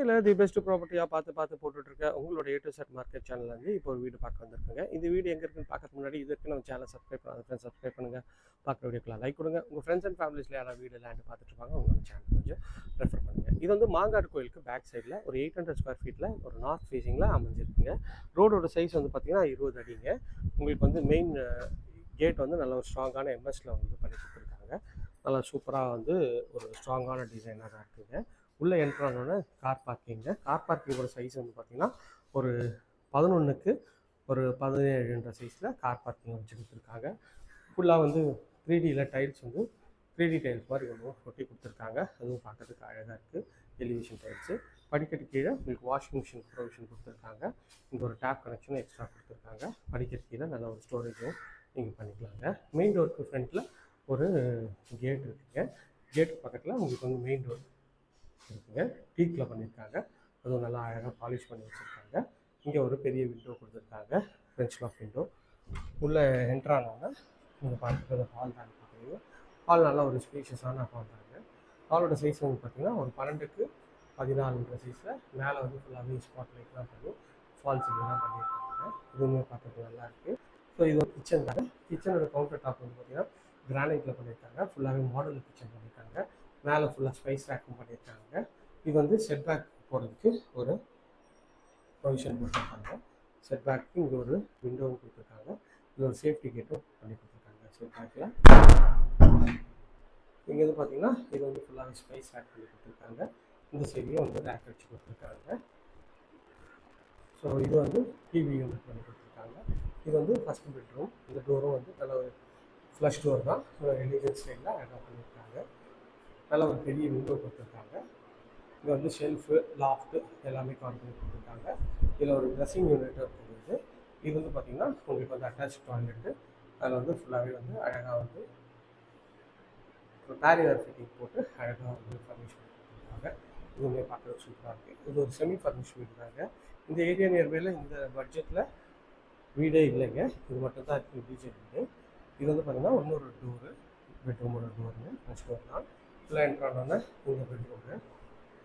இல்லை the best ப்ராப்பர்ட்டியாக பார்த்து பார்த்து போட்டுட்ருக்க உங்களோட ஏ டு செட் மார்க்கெட் சேனல்ல இப்போ ஒரு வீடு பார்க்க வந்திருக்குங்க. இந்த வீடு எங்கே இருக்குன்னு பார்க்கறதுக்கு முன்னாடி இதற்கு நம்ம சேனல் சப்ஸ்கிரைப் பண்ணாத ஃப்ரெண்ட்ஸ் சப்ஸ்கிரைப் பண்ணுங்கள் பார்க்குற வீடியோக்கெலாம் லைக் கொடுங்க. உங்கள் ஃப்ரெண்ட்ஸ் அண்ட் ஃபேமிலிஸில் யாராவது வீடு லேண்டு பார்த்துட்டு உங்கள் சேனல் கொஞ்சம் ரெஃபர் பண்ணுங்கள் இது வந்து மாங்காடு கோயிலுக்கு பேக் சைடில் ஒரு எயிட் ஹண்ட்ரட் ஸ்கொயர் ஃபீட்டில் ஒரு நார்த் ஃபேஸிங்கில் அமைஞ்சிருக்குங்க. ரோடோட சைஸ் வந்து பார்த்தீங்கன்னா இருபது அடிங்க. உங்களுக்கு வந்து மெயின் கேட் வந்து நல்ல ஒரு ஸ்ட்ராங்கான எம்எஸ்ல வந்து பண்ணி கொடுத்துருக்காங்க. நல்லா சூப்பராக வந்து ஒரு ஸ்ட்ராங்கான டிசைனாக தான் இருக்குங்க. உள்ளே என்ட்ரு கார் பார்க்கிங்க கார் பார்க்கிங்கோட சைஸ் வந்து பார்த்திங்கன்னா ஒரு பதினொன்றுக்கு ஒரு பதினேழுன்ற சைஸில் கார் பார்க்கிங் வச்சு கொடுத்துருக்காங்க. ஃபுல்லாக வந்து த்ரீ டியில் டைல்ஸ் வந்து த்ரீ டி டைல்ஸ் மாதிரி ஒன்று ஒட்டி கொடுத்துருக்காங்க. அதுவும் பார்க்கறதுக்கு அழகாக இருக்குது எலிவேஷன் டைல்ஸு படிக்கட்டு கீழே உங்களுக்கு வாஷிங் மிஷின் ப்ரொவிஷன் கொடுத்துருக்காங்க. இங்கே ஒரு டேப் கனெக்ஷனும் எக்ஸ்ட்ரா கொடுத்துருக்காங்க. படிக்கட்டு கீழே நல்ல ஒரு ஸ்டோரேஜும் நீங்கள் பண்ணிக்கலாங்க. மெயின் டோருக்கு ஃப்ரண்ட்டில் ஒரு கேட் இருக்குங்க. கேட் பக்கத்தில் உங்களுக்கு வந்து மெயின் டோர் இருக்குங்க டீக்கில் பண்ணியிருக்காங்க அதுவும் நல்லா அழகாக பாலிஷ் பண்ணி வச்சுருக்காங்க. இங்கே ஒரு பெரிய விண்டோ கொடுத்துருக்காங்க. ஃப்ரெஞ்ச் லாக் விண்டோ உள்ளே என்ட்ரானோன்னா நீங்கள் பார்த்துக்கிறது ஹால் தான் பார்க்குறீங்க ஹால் நல்லா ஒரு ஸ்பேஷியஸான ஹால் தாங்க ஹாலோட சைஸ் வந்து பார்த்தீங்கன்னா ஒரு பன்னெண்டுக்கு பதினாலுன்ற சைஸில் மேலே வந்து ஃபுல்லாகவே ஸ்பாட் லைட்லாம் பண்ணி ஃபால்ஸ் இதெல்லாம் பண்ணியிருக்காங்க. இதுவுமே பார்க்கறதுக்கு நல்லா இருக்குது ஸோ இது ஒரு கிச்சன் தாங்க கிச்சனோட கவுண்டர் டாப் வந்து பார்த்தீங்கன்னா கிரானைட்டில் பண்ணியிருக்காங்க ஃபுல்லாகவே மாடல் கிச்சன் பண்ணியிருக்காங்க மேலே ஃபுல்லாக ஸ்பைஸ் ரேக்கும் பண்ணியிருக்காங்க இது வந்து செட் பேக் போகிறதுக்கு ஒரு ப்ரொவிஷன் கொடுத்துருக்காங்க செட் பேக்கு இங்கே ஒரு விண்டோவும் கொடுத்துருக்காங்க. இது ஒரு சேஃப்டி கேட்டும் பண்ணி கொடுத்துருக்காங்க. செட் பேக்கில் இங்கே வந்து பார்த்தீங்கன்னா இது வந்து ஃபுல்லாகவே ஸ்பைஸ் ரேக் பண்ணி கொடுத்துருக்காங்க. இந்த சைட்லேயும் வந்து ரேக் வச்சு கொடுத்துருக்காங்க. ஸோ இது வந்து டிவி யூனிட் பண்ணி கொடுத்துருக்காங்க. இது வந்து ஃபஸ்ட் பெட்ரூம் இந்த டோரும் வந்து நல்ல ஒரு ஃப்ளஷ் டோர் தான். எலிகன் ஸ்டைலில் அழகாக பண்ணியிருக்காங்க நல்ல ஒரு பெரிய விண்டோ கொடுத்துருக்காங்க. இங்கே வந்து ஷெல்ஃபு லாஃப்ட்டு எல்லாமே கவர் கொடுத்துருக்காங்க. இதில் ஒரு ட்ரெஸ்ஸிங் யூனிட் இருக்குது. இது வந்து பார்த்திங்கன்னா உங்களுக்கு வந்து அட்டாச் டாய்லெட்டு அதில் வந்து ஃபுல்லாகவே வந்து அழகாக வந்து ஒரு பேரியர் ஃபிட்டிங் போட்டு அழகாக வந்து ஃபர்னிஷ் கொடுத்துருக்காங்க. இதுவுமே பார்க்குறது சூப்பராக இருக்குது இது ஒரு செமி ஃபர்னிஷ் வீடு தாங்க. இந்த ஏரியா நியர்பையில் இந்த பட்ஜெட்டில் வீடே இல்லைங்க. இது மட்டும் தான் இருக்குது டீச்சர் வீடு இது வந்து பார்த்திங்கன்னா இன்னொரு டோரு பெட்ரூமோட டோருங்க ஃபஸ்ட் டோர் தான். ஃபுல்லாக என்ட்ரு ஆனோன்னா இந்த பெட்ரூமு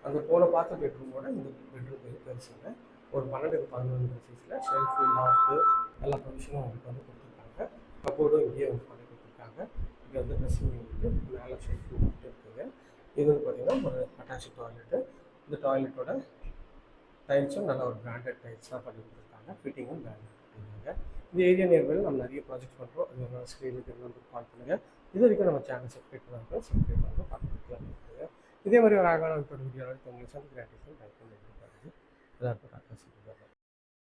அங்கே போன பார்த்த பெட்ரூமோட இந்த பெட்ரூம் பெரிய பெருசுங்க ஒரு பன்னெண்டுக்கு பதினொன்று சைஸில் ஷெல்ஃபு லாஃப்ட்டு எல்லா ப்ரொவிஷனும் அவங்களுக்கு வந்து கொடுத்துருக்காங்க. கப்போர்டும் இங்கேயே வந்து பண்ணி கொடுத்துருக்காங்க. இங்கே வந்து ட்ரெஸ்ஸிங் யூனிட்டு மேலே ஷெல்ஃபு மட்டும் இருக்குங்க இது வந்து பார்த்திங்கன்னா ஒரு அட்டாச்சு டாய்லெட்டு இந்த டாய்லெட்டோட டைல்ஸும் நல்ல ஒரு பிராண்டட் டைல்ஸ் தான் பண்ணி கொடுத்துருக்காங்க. ஃபிட்டிங்கும் பிராண்டட் பண்ணியிருக்காங்க இந்த ஏரியா நியர்பையில் நம்ம நிறைய ப்ராஜெக்ட் பண்ணுறோம் அது நம்ம ஸ்க்ரீனுக்கு வந்து கால் பண்ணுங்கள் இது வரைக்கும் நம்ம சேனல் சப்ஸ்கிரைப் பண்ணாங்க. சப்ஸ்கிரைப் பண்ணுங்கள் பார்த்துக்கலாம் இதே மாதிரி ஒரு அழகான ஒரு வீடியோ உங்களுக்கு சந்திக்கிறேன். டைப் பண்ணி எல்லாருக்கும் டாட்டா